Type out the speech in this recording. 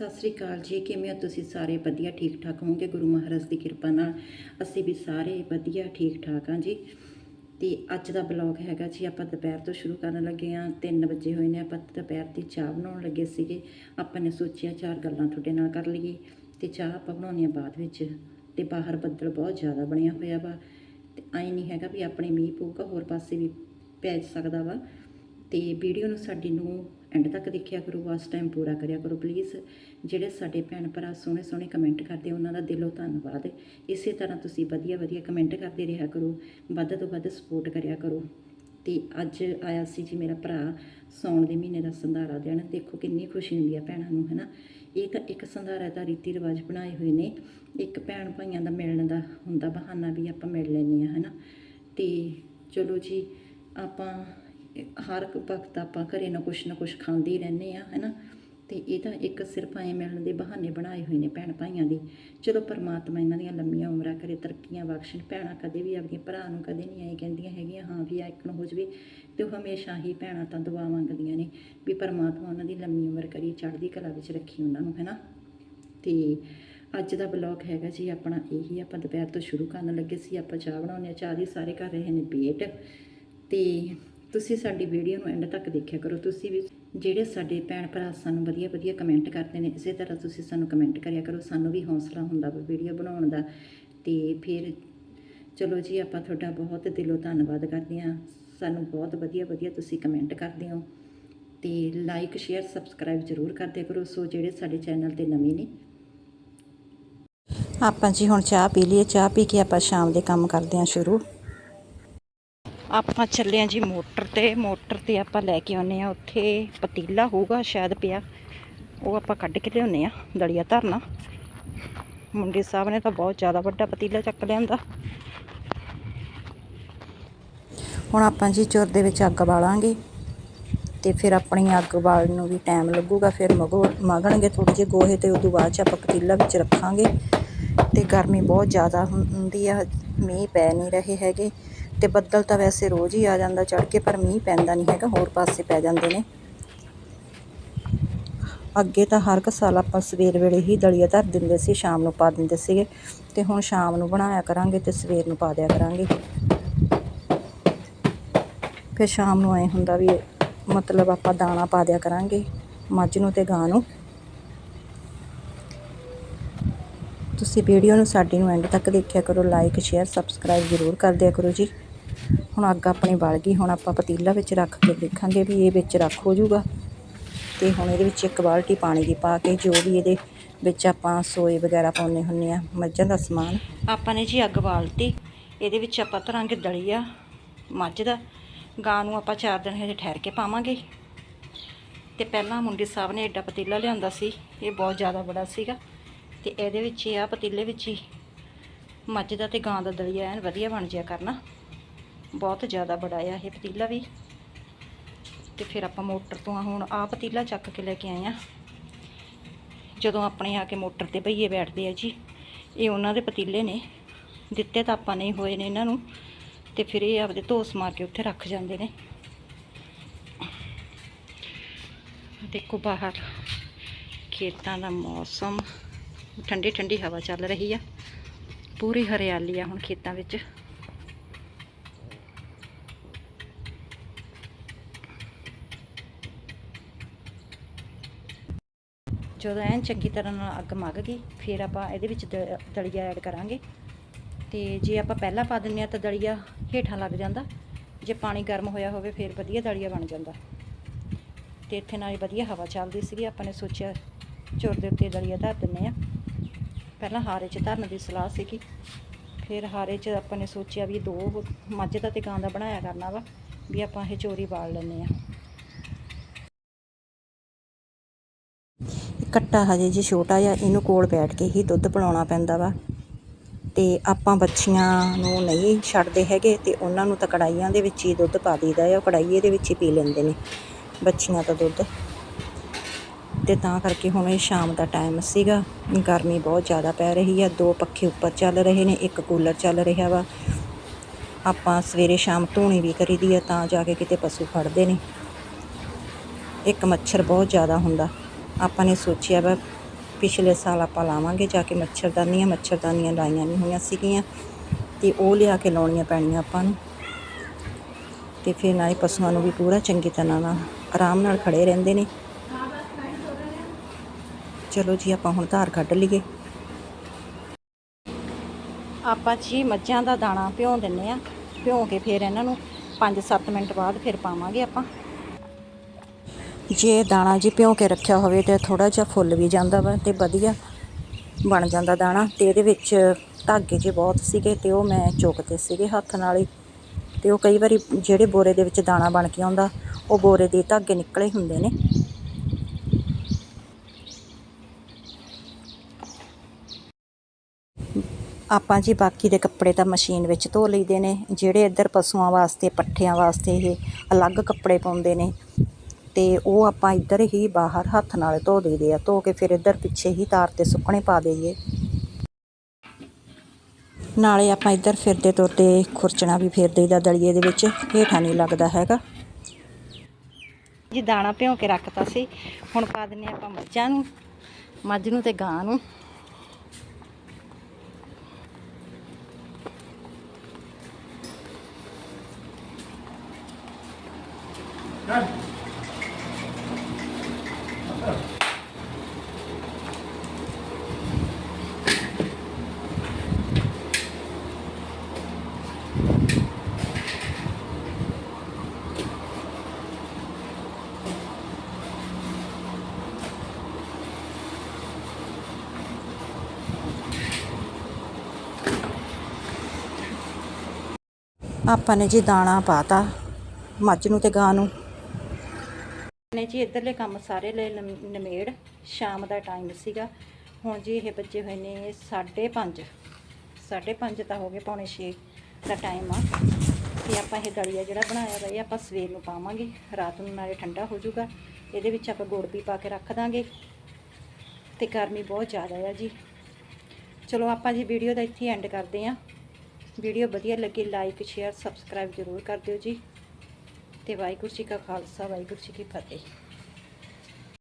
ਸਤਿ ਸ੍ਰੀ ਅਕਾਲ ਜੀ। ਕਿਵੇਂ ਹੋ ਤੁਸੀਂ ਸਾਰੇ? ਵਧੀਆ, ਠੀਕ ਠਾਕ ਹੋਵੋਗੇ? ਗੁਰੂ ਮਹਾਰਾਜ ਦੀ ਕਿਰਪਾ ਨਾਲ ਅਸੀਂ ਵੀ ਸਾਰੇ ਵਧੀਆ, ਠੀਕ ਠਾਕ ਹਾਂ ਜੀ। ਤੇ ਅੱਜ ਦਾ ਬਲੌਗ ਹੈਗਾ ਜੀ, ਆਪਾਂ ਦੁਪਹਿਰ ਤੋਂ ਸ਼ੁਰੂ ਕਰਨ ਲੱਗੇ ਹਾਂ। 3 ਵਜੇ ਹੋਏ ਨੇ, ਆਪਾਂ ਦੁਪਹਿਰ ਦੀ ਚਾਹ ਬਣਾਉਣ ਲੱਗੇ ਸੀਗੇ। ਆਪਾਂ ਨੇ ਸੋਚਿਆ ਚਾਰ ਗੱਲਾਂ ਤੁਹਾਡੇ ਨਾਲ ਕਰ ਲਈਏ। ਤੇ ਚਾਹ ਆਪਾਂ ਬਣਾਉਣੀ ਆ ਬਾਅਦ ਵਿੱਚ। ਤੇ ਬਾਹਰ ਬੱਦਲ ਬਹੁਤ ਜ਼ਿਆਦਾ ਬਣਿਆ ਹੋਇਆ ਵਾ। ਤੇ ਐਂ ਨਹੀਂ ਹੈਗਾ ਵੀ ਆਪਣੇ ਮੀਂਹ ਪਊਗਾ, ਹੋਰ ਪਾਸੇ ਵੀ ਪੈ ਸਕਦਾ ਵਾ। ਤੇ ਵੀਡੀਓ ਨੂੰ ਸਾਡੀ ਨੂੰ ਐਂਡ ਤੱਕ ਦੇਖਿਆ ਕਰੋ ਵਾਸ ਟਾਈਮ ਪੂਰਾ ਕਰਿਆ ਕਰੋ ਪਲੀਜ਼ ਜਿਹੜੇ ਸਾਡੇ ਭੈਣ ਭਰਾ ਸੋਹਣੇ ਸੋਹਣੇ ਕਮੈਂਟ ਕਰਦੇ ਉਹਨਾਂ ਦਾ ਦਿਲੋਂ ਧੰਨਵਾਦ। ਇਸੇ ਤਰ੍ਹਾਂ ਤੁਸੀਂ ਵਧੀਆ ਵਧੀਆ ਕਮੈਂਟ ਕਰਦੇ ਰਿਹਾ ਕਰੋ, ਵੱਧ ਤੋਂ ਵੱਧ ਸਪੋਰਟ ਕਰਿਆ ਕਰੋ। ਤੇ ਅੱਜ ਆਇਆ ਸੀ ਜੀ ਮੇਰਾ ਭਰਾ, ਸੌਣ ਦੇ ਮਹੀਨੇ ਦਾ ਸੰਧਾਰਾ ਦੇਣ ਦੇਖੋ ਕਿੰਨੀ ਖੁਸ਼ੀ ਹੁੰਦੀ ਆ ਭੈਣਾਂ ਨੂੰ, ਹਨਾ। ਇਹ ਤਾਂ ਇੱਕ ਸੰਧਾਰਾ ਦਾ ਰੀਤੀ ਰਿਵਾਜ ਬਣਾਏ ਹੋਏ ਨੇ। ਇੱਕ ਭੈਣ ਭਾਈਆਂ ਦਾ ਮਿਲਣ ਦਾ ਹੁੰਦਾ ਬਹਾਨਾ ਵੀ ਆਪਾਂ ਮਿਲ ਲੈਂਦੇ ਆ, ਹਨਾ। ਤੇ ਚਲੋ ਜੀ, ਆਪਾਂ ਹਰ ਇੱਕ ਵਕਤ ਆਪਾਂ ਘਰੇ ਨਾ ਕੁਛ ਨਾ ਕੁਛ ਖਾਂਦੇ ਹੀ ਰਹਿੰਦੇ ਆ, ਹੈਨਾ? ਤੇ ਇਹ ਤਾਂ ਇੱਕ ਸਿਰਫ ਐਂ ਮਿਲਣ ਦੇ ਬਹਾਨੇ ਬਣਾਏ ਹੋਏ ਨੇ ਭੈਣ ਭਾਈਆਂ ਦੇ। ਚਲੋ ਪਰਮਾਤਮਾ ਇਹਨਾਂ ਦੀਆਂ ਲੰਮੀਆਂ ਉਮਰਾਂ ਕਰੇ, ਤਰੱਕੀਆਂ ਬਖਸ਼ਣ, ਭੈਣਾਂ ਕਦੇ ਵੀ ਆਪਣੀਆਂ ਭਰਾ ਨੂੰ ਕਦੇ ਨਹੀਂ ਆਏ ਕਹਿੰਦੀਆਂ ਹੈਗੀਆਂ, ਹਾਂ ਵੀ ਆ ਇੱਕ ਨੂੰ ਹੋ ਜਵੇ, ਤੇ ਉਹ ਹਮੇਸ਼ਾ ਹੀ ਭੈਣਾਂ ਤਾਂ ਦੁਆ ਮੰਗਦੀਆਂ ਨੇ ਵੀ ਪਰਮਾਤਮਾ ਉਹਨਾਂ ਦੀ ਲੰਮੀ ਉਮਰ ਕਰੀ, ਚੜ੍ਹਦੀ ਕਲਾ ਵਿੱਚ ਰੱਖੀ ਉਹਨਾਂ ਨੂੰ, ਹੈਨਾ? ਤੇ ਅੱਜ ਦਾ ਬਲੌਗ ਹੈਗਾ ਜੀ ਆਪਣਾ ਇਹੀ, ਆਪਾਂ ਦੁਪਹਿਰ ਤੋਂ ਸ਼ੁਰੂ ਕਰਨ ਲੱਗੇ ਸੀ, ਆਪਾਂ ਚਾਹ ਬਣਾਉਂਦੇ ਹਾਂ, ਚਾਹ ਦੀ ਸਾਰੇ ਕਰ ਰਹੇ ਨੇ ਵੇਟ ਤੇ ਤੁਸੀਂ ਸਾਡੀ ਵੀਡੀਓ ਨੂੰ ਐਂਡ ਤੱਕ ਦੇਖਿਆ ਕਰੋ। ਤੁਸੀਂ ਵੀ ਜਿਹੜੇ ਸਾਡੇ ਭੈਣ ਭਰਾ ਸਾਨੂੰ ਵਧੀਆ ਵਧੀਆ ਕਮੈਂਟ ਕਰਦੇ ਨੇ, ਇਸੇ ਤਰ੍ਹਾਂ ਤੁਸੀਂ ਸਾਨੂੰ ਕਮੈਂਟ ਕਰਿਆ ਕਰੋ। ਸਾਨੂੰ ਵੀ ਹੌਸਲਾ ਹੁੰਦਾ ਵਾ ਵੀਡੀਓ ਬਣਾਉਣ ਦਾ। ਤੇ ਫਿਰ ਚਲੋ ਜੀ, ਆਪਾਂ ਤੁਹਾਡਾ ਬਹੁਤ ਦਿਲੋਂ ਧੰਨਵਾਦ ਕਰਦੇ ਹਾਂ। ਸਾਨੂੰ ਬਹੁਤ ਵਧੀਆ ਵਧੀਆ ਤੁਸੀਂ ਕਮੈਂਟ ਕਰਦੇ ਹੋ। ਤੇ ਲਾਈਕ ਸ਼ੇਅਰ ਸਬਸਕ੍ਰਾਈਬ ਜ਼ਰੂਰ ਕਰਦੇ ਕਰੋ। ਸੋ ਜਿਹੜੇ ਸਾਡੇ ਚੈਨਲ ਤੇ ਨਵੇਂ ਨੇ। ਆਪਾਂ ਜੀ ਹੁਣ ਚਾਹ ਪੀ ਲਈਏ। ਚਾਹ ਪੀ ਕੇ ਆਪਾਂ ਸ਼ਾਮ ਦੇ ਕੰਮ ਕਰਦੇ ਹਾਂ ਸ਼ੁਰੂ। ਆਪਾਂ ਚੱਲੇ ਹਾਂ ਜੀ ਮੋਟਰ ਤੇ ਮੋਟਰ ਤੇ ਆਪਾਂ ਲੈ ਕੇ ਆਉਨੇ ਆ। ਉੱਥੇ ਪਤੀਲਾ ਹੋਊਗਾ ਸ਼ਾਇਦ ਪਿਆ। ਉਹ ਆਪਾਂ ਕੱਢ ਕੇ ਲਿਆਉਨੇ ਆ, ਦਲੀਆ ਧਰਨਾ। ਮੁੰਡੇ ਸਾਹਿਬ ਨੇ ਤਾਂ ਬਹੁਤ ਜ਼ਿਆਦਾ ਵੱਡਾ ਪਤੀਲਾ ਚੱਕ ਲਿਆਂਦਾ। ਹੁਣ ਆਪਾਂ ਜੀ ਚੁਰ ਦੇ ਵਿੱਚ ਅੱਗ ਬਾਲਾਂਗੇ ਤੇ ਫਿਰ ਆਪਣੀ ਅੱਗ ਬਾਲਣ ਨੂੰ ਵੀ ਟਾਈਮ ਲੱਗੂਗਾ। ਫਿਰ ਮਗੋ ਮਗਣਗੇ ਥੋੜੇ ਜਿਹੇ ਗੋਹੇ ਤੇ, ਉਦੋਂ ਬਾਅਦ ਚ ਆਪਾਂ ਪਤੀਲਾ ਵਿੱਚ ਰੱਖਾਂਗੇ। ਤੇ ਗਰਮੀ ਬਹੁਤ ਜ਼ਿਆਦਾ ਹੁੰ- ਹੁੰਦੀ ਆ, ਮੀਂਹ ਪੈ ਨਹੀਂ ਰਹੇ ਹੈਗੇ। ਤੇ ਬੱਦਲ ਤਾਂ ਵੈਸੇ ਰੋਜ਼ ਹੀ ਆ ਜਾਂਦਾ ਚੜ ਕੇ, ਪਰ ਮੀਂਹ ਪੈਂਦਾ ਨਹੀਂ ਹੈਗਾ, ਹੋਰ ਪਾਸੇ ਪੈ ਜਾਂਦੇ ਨੇ। ਅੱਗੇ ਤਾਂ ਹਰ ਇੱਕ ਸਾਲ ਆਪਾਂ ਸਵੇਰ ਵੇਲੇ ਹੀ ਦਲੀਆ ਧਰ ਦਿੰਦੇ ਸੀ, ਸ਼ਾਮ ਨੂੰ ਪਾ ਦਿੰਦੇ ਸੀਗੇ। ਤੇ ਹੁਣ ਸ਼ਾਮ ਨੂੰ ਬਣਾਇਆ ਕਰਾਂਗੇ ਤੇ ਸਵੇਰ ਨੂੰ ਪਾ ਦਿਆ ਕਰਾਂਗੇ। ਫਿਰ ਸ਼ਾਮ ਨੂੰ ਐ ਹੁੰਦਾ ਵੀ ਮਤਲਬ ਆਪਾਂ ਦਾਣਾ ਪਾ ਦਿਆ ਕਰਾਂਗੇ, ਮੱਝ ਨੂੰ ਤੇ ਗਾਂ ਨੂੰ। ਤੁਸੀਂ ਵੀਡੀਓ ਨੂੰ ਸਾਡੀ ਨੂੰ ਐਂਡ ਤੱਕ ਦੇਖਿਆ ਕਰੋ ਲਾਈਕ ਸ਼ੇਅਰ ਸਬਸਕ੍ਰਾਈਬ ਜ਼ਰੂਰ ਕਰ ਦਿਆ ਕਰੋ ਜੀ। ਹੁਣ ਅੱਗ ਆਪਣੀ ਬਲ ਗਈ, ਹੁਣ ਆਪਾਂ ਪਤੀਲਾ ਵਿੱਚ ਰੱਖ ਕੇ ਦੇਖਾਂਗੇ ਵੀ ਇਹ ਵਿੱਚ ਰੱਖ ਹੋ ਜਾਊਗਾ। ਤੇ ਹੁਣ ਇਹਦੇ ਵਿੱਚ ਇੱਕ ਬਾਲਟੀ ਪਾਣੀ ਦੀ ਪਾ ਕੇ ਜੋ ਵੀ ਇਹਦੇ ਵਿੱਚ ਆਪਾਂ ਸੋਏ ਵਗੈਰਾ ਪਾਉਨੇ ਹੁੰਨੇ ਆ, ਮੱਝਾਂ ਦਾ ਸਮਾਨ। ਆਪਾਂ ਨੇ ਜੀ ਅੱਗ ਬਾਲਤੀ, ਇਹਦੇ ਵਿੱਚ ਆਪਾਂ ਧਰਾਂਗੇ ਦਲੀਆ ਮੱਝ ਦਾ। ਗਾਂ ਨੂੰ ਆਪਾਂ ਚਾਰ ਦਿਨ ਹਜੇ ਠਹਿਰ ਕੇ ਪਾਵਾਂਗੇ। ਤੇ ਪਹਿਲਾਂ ਮੁੰਡੇ ਸਾਹਿਬ ਨੇ ਐਡਾ ਪਤੀਲਾ ਲਿਆਂਦਾ ਸੀ, ਇਹ ਬਹੁਤ ਜ਼ਿਆਦਾ ਬੜਾ ਸੀਗਾ। ਤੇ ਇਹਦੇ ਵਿੱਚ ਹੀ ਆ, ਪਤੀਲੇ ਵਿੱਚ ਹੀ। ਮੱਝ ਦਾ ਤੇ ਗਾਂ ਦਾ ਦਲੀਆ ਐਨ ਵਧੀਆ ਬਣ ਜਿਆ ਕਰਨਾ। ਬਹੁਤ ਜ਼ਿਆਦਾ ਬੜਾ ਆ ਇਹ ਪਤੀਲਾ ਵੀ। ਤੇ ਫਿਰ ਆਪਾਂ ਮੋਟਰ ਤੋਂ ਆ ਹੁਣ ਆ ਪਤੀਲਾ ਚੱਕ ਕੇ ਲੈ ਕੇ ਆਏ ਆ ਜਦੋਂ ਆਪਣੇ ਆ ਕੇ ਮੋਟਰ ਤੇ ਭਈਏ ਬੈਠਦੇ ਆ ਜੀ, ਇਹ ਉਹਨਾਂ ਦੇ ਪਤੀਲੇ ਨੇ। ਦਿੱਤੇ ਤਾਂ ਆਪਾਂ ਨਹੀਂ ਹੋਏ ਨੇ ਇਹਨਾਂ ਨੂੰ। ਤੇ ਫਿਰ ਇਹ ਆਪਦੇ ਧੋਸ ਮਾਰ ਕੇ ਉੱਥੇ ਰੱਖ ਜਾਂਦੇ ਨੇ। ਦੇਖੋ ਬਾਹਰ ਖੇਤਾਂ ਦਾ ਮੌਸਮ। ਠੰਡੀ ਠੰਡੀ ਹਵਾ ਚੱਲ ਰਹੀ ਆ। ਪੂਰੀ ਹਰਿਆਲੀ ਆ ਹੁਣ ਖੇਤਾਂ ਵਿੱਚ। ਜਦੋਂ ਐਨ ਚੰਗੀ ਤਰ੍ਹਾਂ ਨਾਲ ਅੱਗ ਮੱਗ ਗਈ, ਫਿਰ ਆਪਾਂ ਇਹਦੇ ਵਿੱਚ ਦ- ਦਲੀਆ ਐਡ ਕਰਾਂਗੇ। ਤੇ ਜੇ ਆਪਾਂ ਪਹਿਲਾਂ ਪਾ ਦਿੰਨੇ ਆ ਤਾਂ ਦਲੀਆ ਹੇਠਾਂ ਲੱਗ ਜਾਂਦਾ। ਜੇ ਪਾਣੀ ਗਰਮ ਹੋਇਆ ਹੋਵੇ ਫਿਰ ਵਧੀਆ ਦਲੀਆ ਬਣ ਜਾਂਦਾ। ਤੇ ਇੱਥੇ ਨਾਲ ਵਧੀਆ ਹਵਾ ਚੱਲਦੀ ਸੀਗੀ, ਆਪਾਂ ਨੇ ਸੋਚਿਆ ਚੁਰ ਦੇ ਉੱਤੇ ਦਲੀਆ ਧਰ ਦਿੰਨੇ ਆ ਪਹਿਲਾਂ ਹਾਰੇ 'ਚ ਧਰਨ ਦੀ ਸਲਾਹ ਸੀਗੀ, ਫਿਰ ਹਾਰੇ 'ਚ ਆਪਾਂ ਨੇ ਸੋਚਿਆ ਵੀ ਦੋ ਮੱਝ ਦਾ ਤੇ ਗਾਂ ਦਾ ਬਣਾਇਆ ਕਰਨਾ ਵਾ, ਵੀ ਆਪਾਂ ਇਹ ਚੋਰੀ ਬਾਲ ਲੈਂਦੇ ਆ ਕੱਟਾ ਹਜੇ ਜੇ ਛੋਟਾ ਜਿਹਾ, ਇਹਨੂੰ ਕੋਲ ਬੈਠ ਕੇ ਹੀ ਦੁੱਧ ਪਿਲਾਉਣਾ ਪੈਂਦਾ ਵਾ। ਤੇ ਆਪਾਂ ਬੱਚੀਆਂ ਨੂੰ ਨਹੀਂ ਛੱਡਦੇ ਹੈਗੇ ਤੇ ਉਹਨਾਂ ਨੂੰ ਤਾਂ ਕੜਾਈਆਂ ਦੇ ਵਿੱਚ ਹੀ ਦੁੱਧ ਪਾ ਦਈਦਾ ਆ, ਉਹ ਕੜਾਈ ਇਹਦੇ ਵਿੱਚ ਹੀ ਪੀ ਲੈਂਦੇ ਨੇ ਬੱਚੀਆਂ ਦਾ ਦੁੱਧ। ਤੇ ਤਾਂ ਕਰਕੇ ਹੁਣ ਇਹ ਸ਼ਾਮ ਦਾ ਟਾਈਮ ਸੀਗਾ, ਗਰਮੀ ਬਹੁਤ ਜ਼ਿਆਦਾ ਪੈ ਰਹੀ ਆ, ਦੋ ਪੱਖੇ ਉੱਪਰ ਚੱਲ ਰਹੇ ਨੇ, ਇੱਕ ਕੂਲਰ ਚੱਲ ਰਿਹਾ ਵਾ। ਆਪਾਂ ਸਵੇਰੇ ਸ਼ਾਮ ਧੂਣੀ ਵੀ ਕਰੀਦੀ ਆ ਤਾਂ ਜਾ ਕੇ ਕਿਤੇ ਪਸ਼ੂ ਫੜਦੇ ਨੇ। ਇੱਕ ਮੱਛਰ ਬਹੁਤ ਜ਼ਿਆਦਾ ਹੁੰਦਾ। ਆਪਾਂ ਨੇ ਸੋਚਿਆ ਵਾ, ਪਿਛਲੇ ਸਾਲ ਆਪਾਂ ਲਾਵਾਂਗੇ ਜਾ ਕੇ ਮੱਛਰਦਾਨੀਆਂ ਮੱਛਰਦਾਨੀਆਂ ਲਾਈਆਂ ਨਹੀਂ ਹੋਈਆਂ ਸੀਗੀਆਂ। ਤੇ ਉਹ ਲਿਆ ਕੇ ਲਾਉਣੀਆਂ ਪੈਣੀਆਂ ਆਪਾਂ ਨੂੰ। ਤੇ ਫਿਰ ਨਾਲੇ ਪਸ਼ੂਆਂ ਨੂੰ ਵੀ ਪੂਰਾ ਚੰਗੀ ਤਰ੍ਹਾਂ ਨਾਲ ਆਰਾਮ ਨਾਲ ਖੜੇ ਰਹਿੰਦੇ ਨੇ। ਚਲੋ ਜੀ, ਆਪਾਂ ਹੁਣ ਧਾਰ ਕੱਢ ਲਈਏ। ਆਪਾਂ ਜੀ ਮੱਝਾਂ ਦਾ ਦਾਣਾ ਭਿਉਂ ਦਿੰਨੇ ਆ ਭਿਉਂ ਕੇ ਫਿਰ ਇਹਨਾਂ ਨੂੰ 5-7 ਮਿੰਟ ਬਾਅਦ ਫਿਰ ਪਾਵਾਂਗੇ ਆਪਾਂ। ਜੇ ਦਾਣਾ ਜੀ ਭਿਉਂ ਕੇ ਰੱਖਿਆ ਹੋਵੇ ਤੇ ਥੋੜਾ ਜਿਹਾ ਫੁੱਲ ਵੀ ਜਾਂਦਾ ਵਾ ਤੇ ਵਧੀਆ ਬਣ ਜਾਂਦਾ ਦਾਣਾ ਤੇ ਇਹਦੇ ਵਿੱਚ ਧਾਗੇ ਜੇ ਬਹੁਤ ਸੀਗੇ ਤੇ ਉਹ ਮੈਂ ਚੁੱਕਦੇ ਸੀਗੇ ਹੱਥ ਨਾਲ ਹੀ। ਤੇ ਉਹ ਕਈ ਵਾਰੀ ਜਿਹੜੇ ਬੋਰੇ ਦੇ ਵਿੱਚ ਦਾਣਾ ਬਣ ਕੇ ਆਉਂਦਾ, ਉਹ ਬੋਰੇ ਦੇ ਧਾਗੇ ਨਿਕਲੇ ਹੁੰਦੇ ਨੇ। ਆਪਾਂ ਜੀ ਬਾਕੀ ਦੇ ਕੱਪੜੇ ਤਾਂ ਮਸ਼ੀਨ ਵਿੱਚ ਧੋ ਲਈਦੇ ਨੇ, ਜਿਹੜੇ ਇੱਧਰ ਪਸ਼ੂਆਂ ਵਾਸਤੇ, ਪੱਠਿਆਂ ਵਾਸਤੇ ਇਹ ਅਲੱਗ ਕੱਪੜੇ ਪਾਉਂਦੇ ਨੇ। ਤੇ ਉਹ ਆਪਾਂ ਇੱਧਰ ਹੀ ਬਾਹਰ ਹੱਥ ਨਾਲ ਧੋ ਦਈਦੇ ਆ, ਧੋ ਕੇ ਫਿਰ ਇੱਧਰ ਪਿੱਛੇ ਹੀ ਤਾਰ ਤੇ ਸੁੱਕਣੇ ਪਾ ਦਈਏ। ਨਾਲੇ ਆਪਾਂ ਇੱਧਰ ਫਿਰਦੇ ਤੁਰਦੇ ਖੁਰਚਣਾ ਵੀ ਫੇਰ ਦਈਦਾ ਦਲੀਏ ਦੇ ਵਿੱਚ, ਹੇਠਾਂ ਨਹੀਂ ਲੱਗਦਾ ਹੈਗਾ। ਜੀ ਦਾਣਾ ਭਿਉਂ ਕੇ ਰੱਖਤਾ ਸੀ, ਹੁਣ ਪਾ ਦਿੰਨੇ ਆਪਾਂ ਮੱਝਾਂ ਨੂੰ, ਮੱਝ ਨੂੰ ਤੇ ਗਾਂ ਨੂੰ। ਆਪਾਂ ਨੇ ਜੀ ਦਾਣਾ ਪਾਤਾ, ਮੱਝ ਨੂੰ ਤੇ ਗਾਂ ਨੂੰ। ਨੇ ਜੀ ਇੱਧਰਲੇ ਕੰਮ ਸਾਰੇ ਲੈ ਨਮ- ਨਿਮੇੜ, ਸ਼ਾਮ ਦਾ ਟਾਈਮ ਸੀਗਾ। ਹੁਣ ਜੀ ਇਹ ਬੱਚੇ ਹੋਏ ਨੇ 5:30 5:30 ਤਾਂ ਹੋ ਗਏ ਪੌਣੇ 6 ਦਾ ਟਾਈਮ ਆ। ਤੇ ਆਪਾਂ ਇਹ ਦਲੀਆ ਜਿਹੜਾ ਬਣਾਇਆ ਵਾ, ਇਹ ਆਪਾਂ ਸਵੇਰ ਨੂੰ ਪਾਵਾਂਗੇ। ਰਾਤ ਨੂੰ ਨਾਲੇ ਠੰਡਾ ਹੋ ਜਾਊਗਾ। ਇਹਦੇ ਵਿੱਚ ਆਪਾਂ ਗੁੜ ਵੀ ਪਾ ਕੇ ਰੱਖ ਦਾਂਗੇ। ਤੇ ਗਰਮੀ ਬਹੁਤ ਜ਼ਿਆਦਾ ਆ ਜੀ। ਚਲੋ ਆਪਾਂ ਜੀ ਵੀਡੀਓ ਦਾ ਇੱਥੇ ਐਂਡ ਕਰਦੇ ਆਂ। ਵੀਡੀਓ ਵਧੀਆ ਲੱਗੀ ਲਾਈਕ ਸ਼ੇਅਰ ਸਬਸਕ੍ਰਾਈਬ ਜ਼ਰੂਰ ਕਰ ਦਿਓ ਜੀ। ਤੇ ਵਾਹਿਗੁਰੂ ਜੀ ਕਾ ਖਾਲਸਾ, ਵਾਹਿਗੁਰੂ ਜੀ ਕੀ ਫਤਿਹ।